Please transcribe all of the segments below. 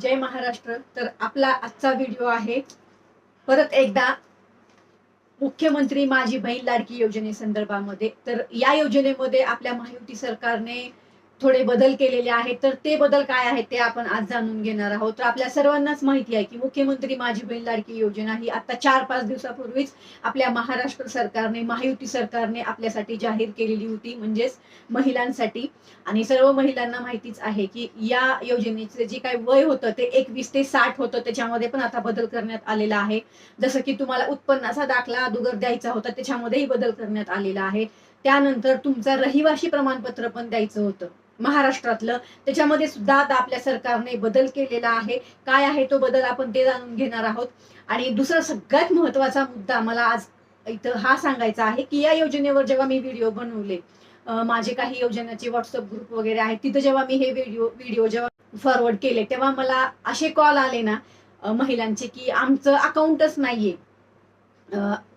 जय महाराष्ट्र. तर आपला आजचा व्हिडिओ आहे. परत एकदा मुख्यमंत्री माझी बहीण लाडकी योजनेसंदर्भामध्ये तर या योजनेमध्ये आपल्या महायुती सरकारने थोडे बदल केलेले आहेत तर ते बदल काय आहेत ते आपण आज जाणून घेणार आहोत. तर आपल्या सर्वांनाच माहिती आहे की मुख्यमंत्री माझी बहीण लाडकी योजना ही आता चार पाच दिवसापूर्वीच आपल्या महाराष्ट्र सरकारने महायुती सरकारने आपल्यासाठी जाहीर केलेली होती म्हणजेच महिलांसाठी. आणि सर्व महिलांना माहितीच आहे की या योजनेचे जे काही वय होतं ते एकवीस ते साठ होतं त्याच्यामध्ये पण आता बदल करण्यात आलेला आहे. जसं की तुम्हाला उत्पन्नाचा दाखला अगोदर द्यायचा होता त्याच्यामध्येही बदल करण्यात आलेला आहे. त्यानंतर तुमचा रहिवाशी प्रमाणपत्र पण द्यायचं होतं. महाराष्ट्रातलं. त्याच्यामध्ये सुद्धा आता आपल्या सरकारने बदल केलेला आहे. काय आहे तो बदल आपण ते जाणून घेणार आहोत. आणि दुसरा सगळ्यात महत्त्वाचा मुद्दा मला आज इथं हा सांगायचा आहे की या योजनेवर जेव्हा मी व्हिडिओ बनवले माझे काही योजनाचे व्हॉट्सअप ग्रुप वगैरे आहेत तिथं जेव्हा मी हे व्हिडिओ व्हिडिओ जेव्हा फॉरवर्ड केले तेव्हा मला असे कॉल आले ना महिलांचे की आमचं अकाउंटच नाहीये.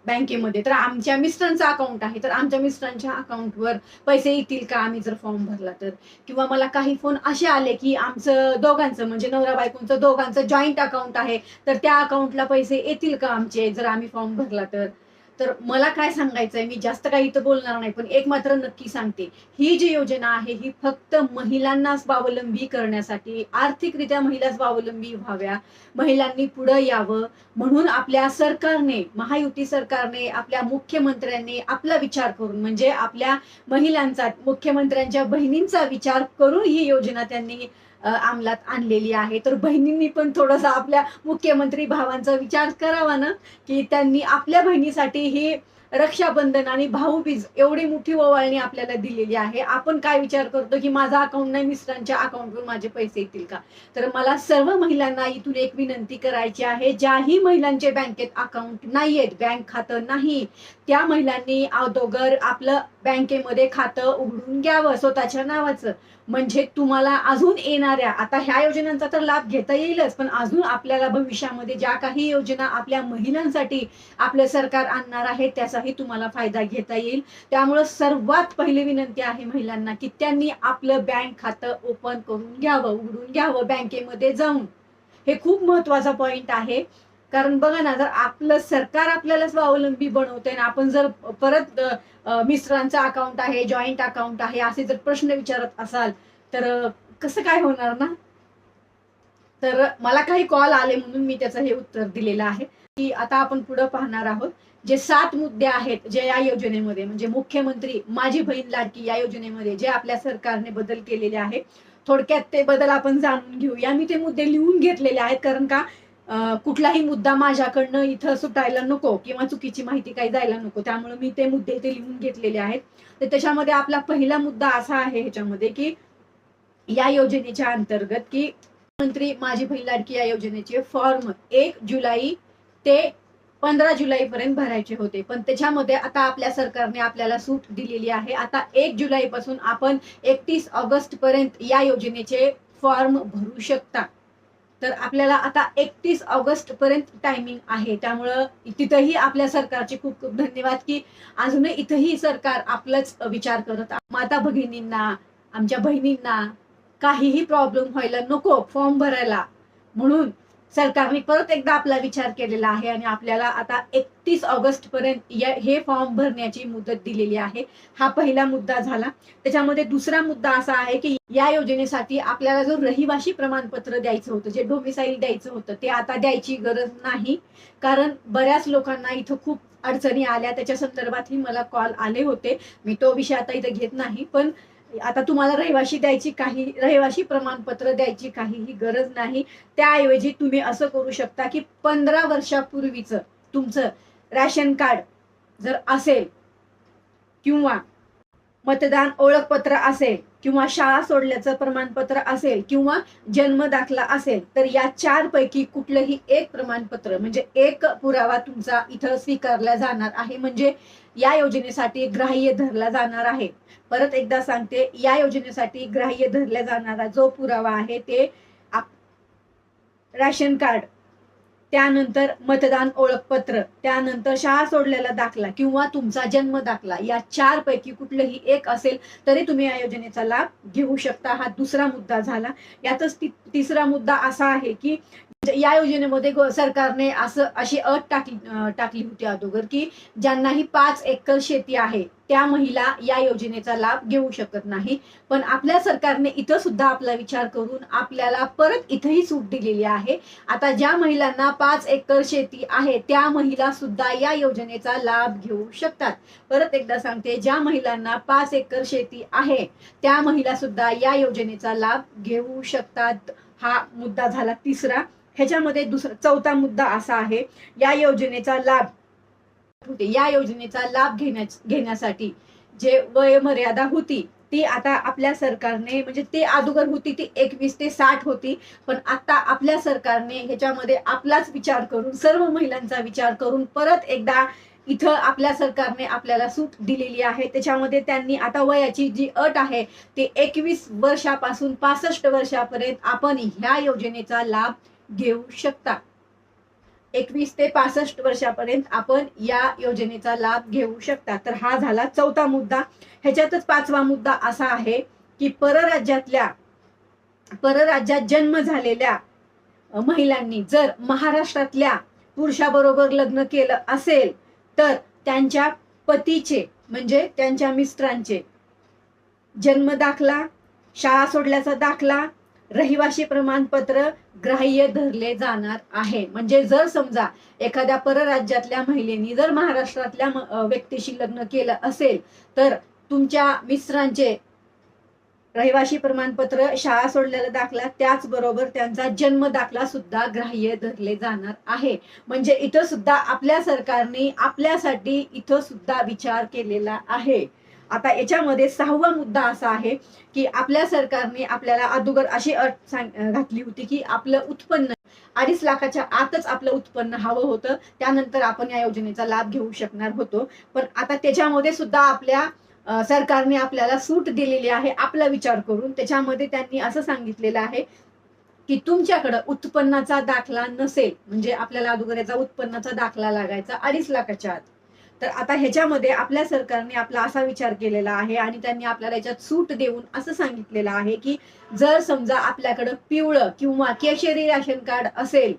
बँकेमध्ये. तर आमच्या मिस्टरांचं अकाउंट आहे. तर आमच्या मिस्टरांच्या अकाउंटवर पैसे येतील का? आम्ही जर फॉर्म भरला तर. किंवा मला काही फोन असे आले की आमचं दोघांचं म्हणजे नवरा बायकोंचं दोघांचं जॉईंट अकाउंट आहे. तर त्या अकाउंटला पैसे येतील का आमचे? जर आम्ही फॉर्म भरला तर. तर मला काय सांगायचंय मी जास्त काही इथं बोलणार नाही पण एक मात्र नक्की सांगते. ही जी योजना आहे ही फक्त महिलांना स्वावलंबी करण्यासाठी आर्थिकरित्या महिला स्वावलंबी व्हाव्या महिलांनी पुढं यावं म्हणून आपल्या सरकारने महायुती सरकारने आपल्या मुख्यमंत्र्यांनी आपला विचार करून म्हणजे आपल्या महिलांचा मुख्यमंत्र्यांच्या बहिणींचा विचार करून ही योजना त्यांनी अंमलात आणलेली आहे. तर बहिणींनी पण थोडासा आपल्या मुख्यमंत्री भावांचा विचार करावा ना की त्यांनी आपल्या बहिणीसाठी ही रक्षाबंधन आणि भाऊबीज एवढी मोठी ओवाळणी आपल्याला दिलेली आहे. आपण काय विचार करतो की माझा अकाउंट नाही मिस्टरांच्या अकाउंटवर माझे पैसे येतील का? तर मला सर्व महिलांना इथून एक विनंती करायची आहे. ज्याही महिलांचे बँकेत अकाउंट नाही आहेत बँक खातं नाही त्या महिलांनी अगोदर आपलं बँकेमध्ये खातं उघडून घ्यावं स्वतःच्या नावाचं. म्हणजे तुम्हाला अजून येणाऱ्या आता ह्या योजनांचा तर लाभ घेता येईलच पण अजून आपल्याला भविष्यामध्ये ज्या काही योजना आपल्या महिलांसाठी आपलं सरकार आणणार आहे त्याचाही तुम्हाला फायदा घेता येईल. त्यामुळं सर्वात पहिली विनंती आहे महिलांना की त्यांनी आपलं बँक खातं ओपन करून घ्यावं उघडून घ्यावं बँकेमध्ये जाऊन. हे खूप महत्त्वाचा पॉइंट आहे. कारण बघा ना जर आपलं सरकार आपल्याला स्वावलंबी बनवतंय ना आपण जर परत मिस्टरांचं अकाउंट आहे जॉईंट अकाउंट आहे असे जर प्रश्न विचारत असाल तर कसं काय होणार ना? तर मला काही कॉल आले म्हणून मी त्याचं हे उत्तर दिलेलं आहे. की आता आपण पुढे पाहणार आहोत जे सात मुद्दे आहेत जे या योजनेमध्ये म्हणजे मुख्यमंत्री माझी बहीण लाडकी या योजनेमध्ये जे आपल्या सरकारने बदल केलेले आहे थोडक्यात ते बदल आपण जाणून घेऊया मी ते मुद्दे लिहून घेतलेले आहेत कारण का? कुठलाही मुद्दा माझ्याकडनं इथं सुटायला नको किंवा चुकीची माहिती काही जायला नको. त्यामुळे मी ते मुद्दे इथे लिहून घेतलेले आहेत. तर त्याच्यामध्ये आपला पहिला मुद्दा असा आहे ह्याच्यामध्ये की या योजनेच्या अंतर्गत की मंत्री माझी बहीण लाडकी या योजनेचे फॉर्म एक जुलै ते पंधरा जुलै पर्यंत भरायचे होते. पण त्याच्यामध्ये आता आपल्या सरकारने आपल्याला सूट दिलेली आहे. आता एक जुलै पासून आपण एकतीस ऑगस्ट पर्यंत या योजनेचे फॉर्म भरू शकता. तर आपल्याला आता एकतीस ऑगस्ट पर्यंत टायमिंग आहे त्यामुळं तिथंही आपल्या सरकारचे खूप खूप धन्यवाद की अजूनही इथंही सरकार आपलाच विचार करत आहे. माता भगिनींना आमच्या बहिणींना काहीही प्रॉब्लेम व्हायला नको फॉर्म भरायला म्हणून सरकारने परत एकदा आपला विचार केलेला आहे आणि आपल्याला आता एकतीस ऑगस्ट पर्यंत हे फॉर्म भरण्याची मुदत दिलेली आहे. हा पहिला मुद्दा झाला. त्याच्यामध्ये दुसरा मुद्दा असा आहे की या योजनेसाठी आपल्याला जो रहिवाशी प्रमाणपत्र द्यायचं होतं जे डोमिसाईल द्यायचं होतं ते आता द्यायची गरज नाही. कारण बऱ्याच लोकांना इथं खूप अडचणी आल्या. त्याच्या संदर्भातही मला कॉल आले होते. मी तो विषय आता इथं घेत नाही. पण आता तुम्हाला रहिवाशी द्यायची काही रहिवाशी प्रमाणपत्र द्यायची काहीही गरज नाही. त्याऐवजी तुम्ही असं करू शकता की पंधरा वर्षापूर्वीचं तुमचं रॅशन कार्ड जर असेल किंवा मतदान ओळखपत्र असेल किंवा शाळा सोडल्याचं प्रमाणपत्र असेल किंवा जन्म दाखला असेल तर या चार पैकी कुठलंही एक प्रमाणपत्र म्हणजे एक पुरावा तुमचा इथं स्वीकारला जाणार आहे. म्हणजे या योजनेसाठी ग्राह्य धरला जाणार आहे. परत एकदा सांगते या योजनेसाठी ग्राह्य धरला जाणारा जो पुरावा आहे ते राशन कार्ड त्यानंतर मतदान ओळखपत्र त्यानंतर शाळा सोडलेला दाखला किंवा तुमचा जन्म दाखला या चार पैकी कुठलंही एक असेल तरी तुम्ही या योजनेचा लाभ घेऊ शकता. हा दुसरा मुद्दा झाला. यातच तिसरा मुद्दा असा आहे की म्हणजे या योजनेमध्ये सरकारने असं अशी अट टाकली टाकली होती अगोदर की ज्यांनाही पाच एकर शेती आहे त्या महिला या योजनेचा लाभ घेऊ शकत नाही. पण आपल्या सरकारने इथं सुद्धा आपला विचार करून आपल्याला परत इथंही सूट दिलेली आहे. आता ज्या महिलांना पाच एकर शेती आहे त्या महिला सुद्धा या योजनेचा लाभ घेऊ शकतात. परत एकदा सांगते ज्या महिलांना पाच एकर शेती आहे त्या महिला सुद्धा या योजनेचा लाभ घेऊ शकतात. हा मुद्दा झाला तिसरा. ह्याच्यामध्ये दुसरा चौथा मुद्दा असा आहे या योजनेचा लाभ या योजनेचा लाभ घेण्या घेण्यासाठी जे वयमर्यादा होती ती आता आपल्या सरकारने म्हणजे ते अगोदर होती ती एकवीस ते साठ होती पण आता आपल्या सरकारने ह्याच्यामध्ये आपलाच विचार करून सर्व महिलांचा विचार करून परत एकदा इथं आपल्या सरकारने आपल्याला सूट दिलेली आहे. त्याच्यामध्ये त्यांनी आता वयाची जी अट आहे ती एकवीस वर्षापासून पासष्ट वर्षापर्यंत आपण ह्या योजनेचा लाभ घेऊ शकता. एकवीस ते पासष्ट वर्षापर्यंत आपण या योजनेचा लाभ घेऊ शकता. तर हा झाला चौथा मुद्दा. ह्याच्यातच पाचवा मुद्दा असा आहे की परराज्यातल्या परराज्यात जन्म झालेल्या महिलांनी जर महाराष्ट्रातल्या पुरुषाबरोबर लग्न केलं असेल तर त्यांच्या पतीचे म्हणजे त्यांच्या मिस्टरांचे जन्म दाखला शाळा सोडल्याचा दाखला रहिवाशी प्रमाणपत्र ग्राह्य धरले जाणार आहे. म्हणजे जर समजा एखाद्या परराज्यातल्या महिलेनी जर महाराष्ट्रातल्या व्यक्तीशी लग्न केलं असेल तर तुमच्या मिस्टरांचे रहिवाशी प्रमाणपत्र शाळा सोडलेला दाखला त्याचबरोबर त्यांचा जन्म दाखला सुद्धा ग्राह्य धरले जाणार आहे. म्हणजे इथं सुद्धा आपल्या सरकारने आपल्यासाठी इथं सुद्धा विचार केलेला आहे. आता याच्यामध्ये सहावा मुद्दा असा आहे की आपल्या सरकारने आपल्याला अगोदर अशी अट सांग घातली होती की आपलं उत्पन्न अडीच लाखाच्या आतच आपलं उत्पन्न हवं होतं. त्यानंतर आपण या योजनेचा लाभ घेऊ शकणार होतो. पण आता त्याच्यामध्ये सुद्धा आपल्या सरकारने आपल्याला सूट दिलेली आहे आपला विचार करून. त्याच्यामध्ये त्यांनी असं सांगितलेलं आहे की तुमच्याकडं उत्पन्नाचा दाखला नसेल म्हणजे आपल्याला अगोदर याचा उत्पन्नाचा दाखला लागायचा अडीच लाखाच्या आत. तर आता ह्याच्यामध्ये आपल्या सरकारने आपला असा विचार केलेला आहे आणि त्यांनी आपल्याला याच्यात सूट देऊन असं सांगितलेलं आहे की जर समजा आपल्याकडं पिवळं किंवा केशरी राशन कार्ड असेल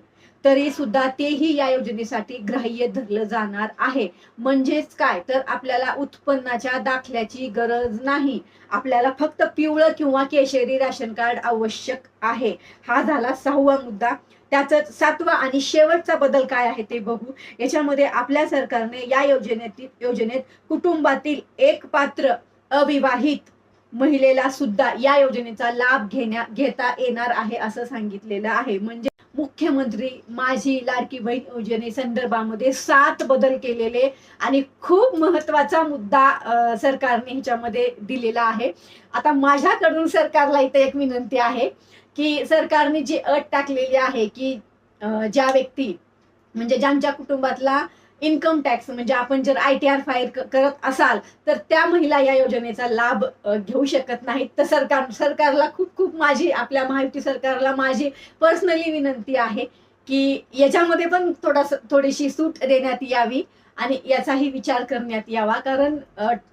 तरी सुद्धा तेही या योजनेसाठी ग्राह्य धरलं जाणार आहे. म्हणजेच काय? तर आपल्याला उत्पन्नाच्या दाखल्याची गरज नाही. आपल्याला फक्त पिवळं किंवा केशरी राशन कार्ड आवश्यक आहे. हा झाला सहावा मुद्दा. त्याच सातवा आणि शेवटचा बदल काय आहे ते बघू. याच्यामध्ये आपल्या सरकारने या योजनेतील योजनेत कुटुंबातील एक पात्र अविवाहित महिलेला सुद्धा या योजनेचा लाभ घेण्या घेता येणार आहे असं सांगितलेलं आहे. म्हणजे मुख्यमंत्री माझी लाडकी बहीण योजने संदर्भामध्ये सात बदल केलेले आणि खूप महत्त्वाचा मुद्दा सरकारने ह्याच्यामध्ये दिलेला आहे. आता माझ्याकडून सरकारला इथे एक विनंती आहे की सरकारने जी अट टाकलेली आहे की ज्या व्यक्ती म्हणजे ज्यांच्या कुटुंबातला इन्कम टॅक्स म्हणजे आपण जर आय टी आर फाईल करत असाल तर त्या महिला या योजनेचा लाभ घेऊ शकत नाहीत. तर सरकार सरकारला खूप खूप माझी आपल्या महायुती सरकारला माझी पर्सनली विनंती आहे की याच्यामध्ये पण थोडासा थोडीशी सूट देण्यात यावी आणि याचाही विचार करण्यात यावा. कारण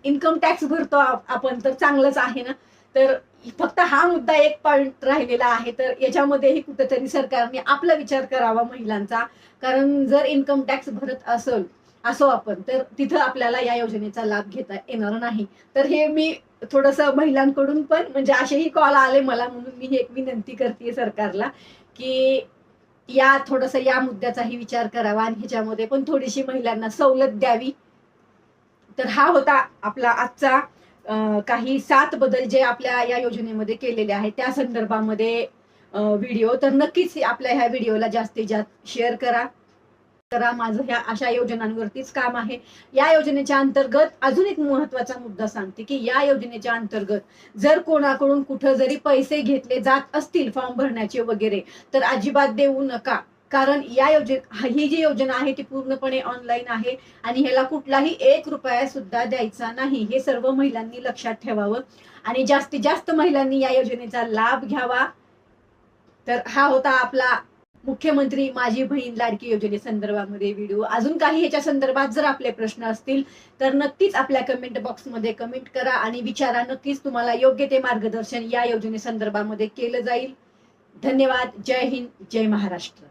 इन्कम टॅक्स भरतो आपण तर चांगलंच आहे ना. तर फक्त हा मुद्दा एक पॉईंट राहिलेला आहे तर याच्यामध्येही कुठेतरी सरकारने आपला विचार करावा महिलांचा. कारण जर इन्कम टॅक्स भरत असेल असो आपण तर तिथं आपल्याला या योजनेचा लाभ घेता येणार नाही. तर हे मी थोडस महिलांकडून पण म्हणजे असेही कॉल आले मला म्हणून मी एक विनंती करते सरकारला की या थोडस या मुद्द्याचाही विचार करावा आणि ह्याच्यामध्ये पण थोडीशी महिलांना सवलत द्यावी. तर हा होता आपला आजचा काही सात बदल जे आपल्या या योजनेमध्ये केलेले आहेत त्या संदर्भामध्ये व्हिडिओ. तर नक्कीच आपल्या ह्या व्हिडिओला जास्तीत जास्त शेअर करा. करा माझं ह्या अशा योजनांवरतीच काम आहे. या योजनेच्या अंतर्गत अजून एक महत्त्वाचा मुद्दा सांगते की या योजनेच्या अंतर्गत जर कोणाकडून कुठं जरी पैसे घेतले जात असतील फॉर्म भरण्याचे वगैरे तर अजिबात देऊ नका. कारण या योजने ही जी योजना आहे ती पूर्णपणे ऑनलाईन आहे आणि ह्याला कुठलाही एक रुपया सुद्धा द्यायचा नाही. हे सर्व महिलांनी लक्षात ठेवावं आणि जास्तीत जास्त महिलांनी या योजनेचा लाभ घ्यावा. तर हा होता आपला मुख्यमंत्री माझी बहीण लाडकी योजने संदर्भामध्ये व्हिडिओ अजून काही ह्याच्या संदर्भात जर आपले प्रश्न असतील तर नक्कीच आपल्या कमेंट बॉक्समध्ये कमेंट करा आणि विचारा. नक्कीच तुम्हाला योग्य ते मार्गदर्शन या योजने संदर्भामध्ये केलं जाईल. धन्यवाद. जय हिंद. जय महाराष्ट्र.